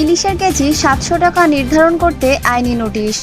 ইলিশের কেজি সাতশো টাকা নির্ধারণ করতে আইনি নোটিশ।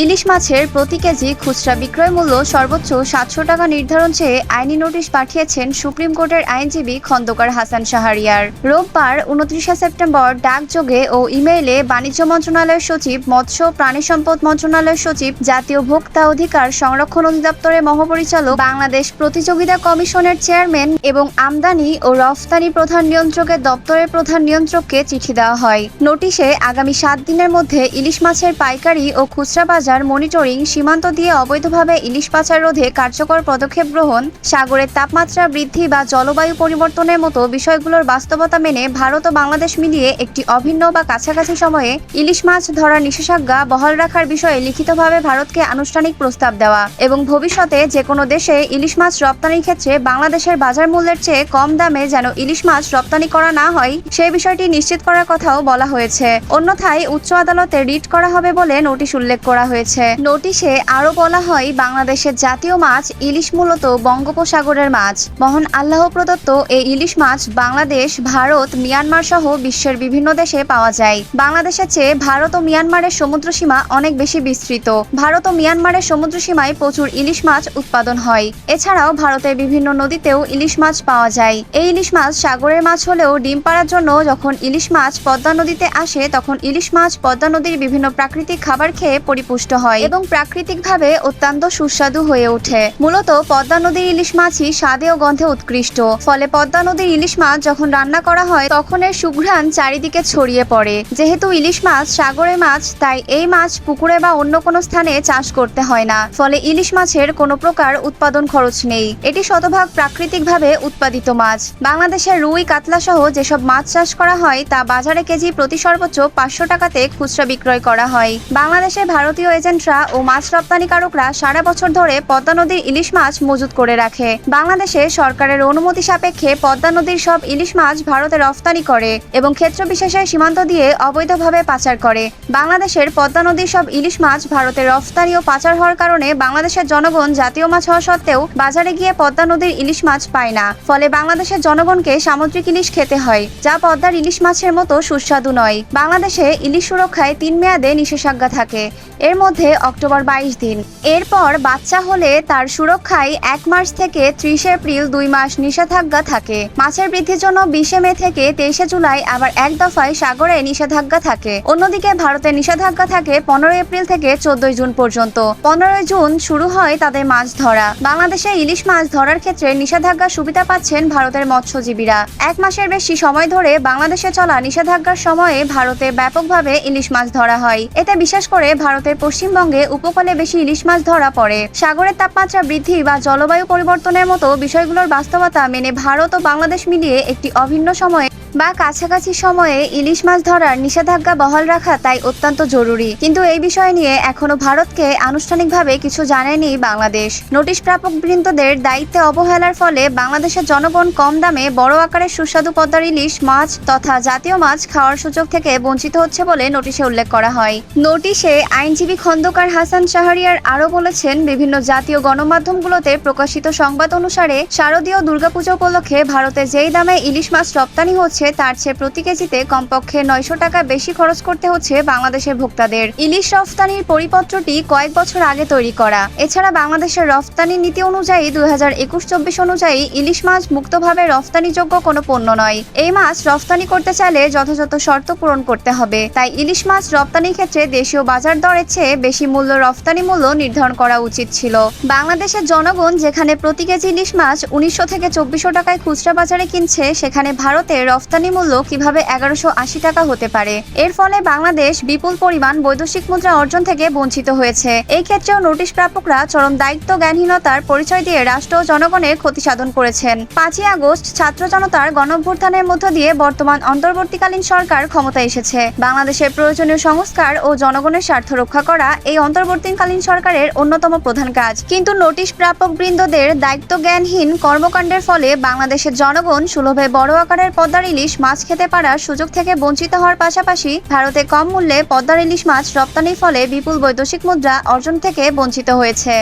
ইলিশ মাছের প্রতি কেজি খুচরা বিক্রয় মূল্য সর্বোচ্চ সাতশো টাকা নির্ধারণ চেয়ে আইনি নোটিশ পাঠিয়েছেন সুপ্রিম কোর্টের আইনজীবী খন্দকার হাসান শাহরিয়ার। রোববার উনত্রিশে সেপ্টেম্বর ডাকযোগে ও ইমেইলে বাণিজ্য মন্ত্রণালয়ের সচিব, মৎস্য প্রাণী সম্পদ মন্ত্রণালয়ের সচিব, জাতীয় ভোক্তা অধিকার সংরক্ষণ অধিদপ্তরের মহাপরিচালক, বাংলাদেশ প্রতিযোগিতা কমিশনের চেয়ারম্যান এবং আমদানি ও রফতানি প্রধান নিয়ন্ত্রকের দপ্তরের প্রধান নিয়ন্ত্রককে চিঠি দেওয়া হয়। নোটিশে আগামী সাত দিনের মধ্যে ইলিশ মাছের পাইকারি ও খুচরা বাজার মনিটরিং সীমান্ত দিয়ে অবৈধভাবে ইলিশ পাচার রোধে কার্যকর পদক্ষেপ গ্রহণ, সাগরের তাপমাত্রা বৃদ্ধি বা জলবায়ু পরিবর্তনের মতো বিষয়গুলোর বাস্তবতা মেনে ভারত ও বাংলাদেশ মিলিয়ে একটি অভিন্ন বা কাছাকাছি সময়ে ইলিশ মাছ ধরার নিষেধাজ্ঞা বহাল রাখার বিষয়ে লিখিতভাবে ভারতকে আনুষ্ঠানিক প্রস্তাব দেওয়া এবং ভবিষ্যতে যে কোনো দেশে ইলিশ মাছ রপ্তানির ক্ষেত্রে বাংলাদেশের বাজার মূল্যের চেয়ে কম দামে যেন ইলিশ মাছ রপ্তানি করা না হয় সেই বিষয়টি নিশ্চিত করার কথাও বলা হয়েছে। অন্যথায় উচ্চ আদালতে রিট করা হবে বলে নোটিশ উল্লেখ করা হয়েছে। নোটিশে আরও বলা হয়, বাংলাদেশের জাতীয় মাছ ইলিশ মূলত বঙ্গোপসাগরের মাছ। মহান আল্লাহ প্রদত্ত এই ইলিশ মাছ বাংলাদেশ, ভারত, মিয়ানমার সহ বিশ্বের বিভিন্ন দেশে পাওয়া যায়। বাংলাদেশের চেয়ে ভারত ও মিয়ানমারের সমুদ্র সীমা অনেক বেশি বিস্তৃত। ভারত ও মিয়ানমারের সমুদ্র সীমায় প্রচুর ইলিশ মাছ উৎপাদন হয়। এছাড়াও ভারতের বিভিন্ন নদীতেও ইলিশ মাছ পাওয়া যায়। এই ইলিশ মাছ সাগরের মাছ হলেও ডিম পাড়ার জন্য যখন ইলিশ মাছ পদ্মা নদীতে আসে, তখন ইলিশ মাছ পদ্মা নদীর বিভিন্ন প্রাকৃতিক খাবার খেয়ে পরিপুষ্ট হয় এবং প্রাকৃতিকভাবে অত্যন্ত সুস্বাদু হয়ে ওঠে। মূলত পদ্মা নদীর ইলিশ মাছই স্বাদে ও গন্ধে উৎকৃষ্ট। ফলে পদ্মা নদীর ইলিশ মাছ যখন রান্না করা হয়, তখন এর সুঘ্রাণ চারিদিকে ছড়িয়ে পড়ে। যেহেতু ইলিশ মাছ সাগরে মাছ, তাই এই মাছ পুকুরে বা অন্য কোনো স্থানে চাষ করতে হয় না। ফলে ইলিশ মাছের কোনো প্রকার উৎপাদন খরচ নেই। এটি শতভাগ প্রাকৃতিকভাবে উৎপাদিত মাছ। বাংলাদেশের রুই, কাতলা সহ যেসব মাছ চাষ করা হয়, তা বাজারে কেজি প্রতি সর্বোচ্চ পাঁচশো টাকাতে খুচরা বিক্রয় করা হয়। বাংলাদেশের ভারতীয় এজেন্টরা ও মাছ রপ্তানিকারকরা সারা বছর ধরে পদ্মা নদীর ইলিশ মাছ মজুত করে রাখে। বাংলাদেশে সরকারের অনুমতি সাপেক্ষে পদ্মা নদীর সব ইলিশ মাছ ভারতে রফতানি করে এবং ক্ষেত্র বিশেষে সীমান্ত দিয়ে অবৈধভাবে পাচার করে। বাংলাদেশের পদ্মা নদীর সব ইলিশ মাছ ভারতে রফতানি ও পাচার হওয়ার কারণে বাংলাদেশের জনগণ জাতীয় মাছ হওয়া সত্ত্বেও বাজারে গিয়ে পদ্মা নদীর ইলিশ মাছ পায় না। ফলে বাংলাদেশের জনগণকে সামুদ্রিক ইলিশ খেতে হয়, যা পদ্মার ইলিশ মাছের মতো সুস্বাদু নয়। বাংলাদেশে ইলিশ সুরক্ষায় তিন মেয়াদে নিষেধাজ্ঞা থাকে। এর মধ্যে অক্টোবর বাইশ দিন। এরপর বাচ্চা হলে তার সুরক্ষায় এক মাস থেকে ত্রিশে এপ্রিল দুই মাস নিষেধাজ্ঞা থাকে। মাছের বৃদ্ধির জন্য বিশে মে থেকে তেইশে জুলাই আবার এক দফায় সাগরে নিষেধাজ্ঞা থাকে। অন্যদিকে ভারতের নিষেধাজ্ঞা থাকে পনেরোই এপ্রিল থেকে চোদ্দই জুন পর্যন্ত। পনেরোই জুন শুরু হয় তাদের মাছ ধরা। বাংলাদেশে ইলিশ মাছ ধরার ক্ষেত্রে নিষেধাজ্ঞা সুবিধা পাচ্ছেন ভারতের মৎস্যজীবীরা। এক মাসের বেশি সময় ধরে বাংলাদেশে চলা নিষেধাজ্ঞার সময়ে ভারতে ব্যাপকভাবে ইলিশ মাছ ধরা হয়। এতে বিশেষ করে ভারতের পশ্চিমবঙ্গে উপকূলে বেশি ইলিশ মাছ ধরা পড়ে। সাগরের তাপমাত্রা বৃদ্ধি বা জলবায়ু পরিবর্তনের মতো বিষয়গুলোর বাস্তবতা মেনে ভারত ও বাংলাদেশ মিলিয়ে একটি অভিন্ন সময়ে বা কাছাকাছি সময়ে ইলিশ মাছ ধরার নিষেধাজ্ঞা বহাল রাখা তাই অত্যন্ত জরুরি। কিন্তু এই বিষয় নিয়ে এখনও ভারতকে আনুষ্ঠানিকভাবে কিছু জানায়নি বাংলাদেশ। নোটিশ প্রাপক বৃন্দদের দায়িত্বে অবহেলার ফলে বাংলাদেশের জনগণ কম দামে বড় আকারের সুস্বাদু পদ্মার ইলিশ মাছ তথা জাতীয় মাছ খাওয়ার সুযোগ থেকে বঞ্চিত হচ্ছে বলে নোটিশে উল্লেখ করা হয়। নোটিশে আইনজীবী খন্দকার হাসান শাহরিয়ার আরও বলেছেন, বিভিন্ন জাতীয় গণমাধ্যমগুলোতে প্রকাশিত সংবাদ অনুসারে শারদীয় দুর্গাপুজো উপলক্ষে ভারতে যেই দামে ইলিশ মাছ রপ্তানি হচ্ছে তার চেয়ে প্রতি কেজিতে কমপক্ষে নয়শো টাকা বেশি খরচ করতে হচ্ছে বাংলাদেশের ভোক্তাদের। ইলিশ রফতানির পরিপত্রটি কয়েক বছর আগে তৈরি করা। এছাড়া বাংলাদেশের রফতানি নীতি অনুযায়ী দুই হাজার একুশ চব্বিশ অনুযায়ী ইলিশ মাছ মুক্তভাবে রফতানিযোগ্য কোনো পণ্য নয়। এই মাছ রফতানি করতে চাইলে যথাযথ শর্ত পূরণ করতে হবে। তাই ইলিশ মাছ রপ্তানির ক্ষেত্রে দেশীয় বাজার দরের চেয়ে বেশি মূল্য রফতানি মূল্য নির্ধারণ করা উচিত ছিল। বাংলাদেশের জনগণ যেখানে প্রতি কেজি ইলিশ মাছ উনিশশো থেকে চব্বিশশো টাকায় খুচরা বাজারে কিনছে, সেখানে ভারতে রফতানি মূল্য কীভাবে এগারোশো আশি টাকা হতে পারে? এর ফলে বাংলাদেশ বিপুল পরিমাণ বৈদেশিক মুদ্রা অর্জন থেকে বঞ্চিত হয়েছে। এই ক্ষেত্রেও নোটিশ প্রাপকরা চরম দায়িত্ব জ্ঞানহীনতার পরিচয় দিয়ে রাষ্ট্র ও জনগণের ক্ষতি সাধন করেছেন। পাঁচই আগস্ট ছাত্র জনতার গণভ্যুত্থানের মধ্য দিয়ে বর্তমান অন্তর্বর্তীকালীন সরকার ক্ষমতায় এসেছে। বাংলাদেশের প্রয়োজনীয় সংস্কার ও জনগণের স্বার্থ রক্ষা করা এই অন্তর্বর্তীকালীন সরকারের অন্যতম প্রধান কাজ। কিন্তু নোটিশ প্রাপক বৃন্দদের দায়িত্ব জ্ঞানহীন কর্মকাণ্ডের ফলে বাংলাদেশের জনগণ সুলভে বড় আকারের পদ্মার ইলিশ মাছ খেতে পারার সুযোগ থেকে বঞ্চিত হওয়ার পাশাপাশি ভারতে কম মূল্যে পদ্মার ইলিশ মাছ রপ্তানির ফলে বিপুল বৈদেশিক মুদ্রা অর্জন থেকে বঞ্চিত হয়েছে।